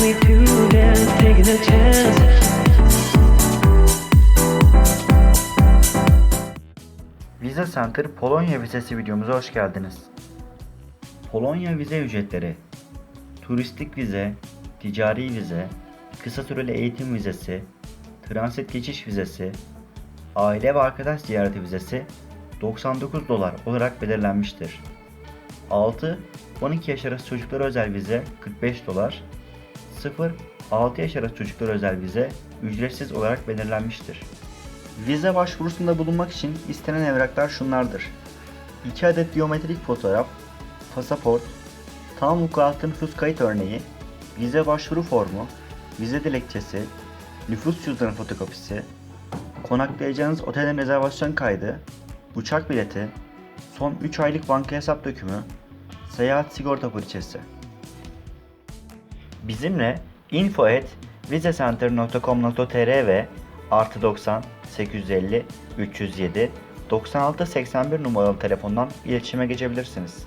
with. Vize Center Polonya vizesi videomuza hoş geldiniz. Polonya vize ücretleri, turistik vize, ticari vize, kısa süreli eğitim vizesi, transit geçiş vizesi, aile ve arkadaş ziyareti vizesi 99 dolar olarak belirlenmiştir. 6-12 yaş arası çocuklara özel vize 45 dolar, 0-6 yaş arası çocuklara özel vize ücretsiz olarak belirlenmiştir. Vize başvurusunda bulunmak için istenen evraklar şunlardır. 2 adet biyometrik fotoğraf, pasaport, tam vukuatlı nüfus kayıt örneği, vize başvuru formu, vize dilekçesi, nüfus cüzdanı fotokopisi, konaklayacağınız otelin rezervasyon kaydı, uçak bileti, son 3 aylık banka hesap dökümü, seyahat sigorta poliçesi. Bizimle info at vizecenter.com.tr ve artı 90 850 307 96 81 numaralı telefondan iletişime geçebilirsiniz.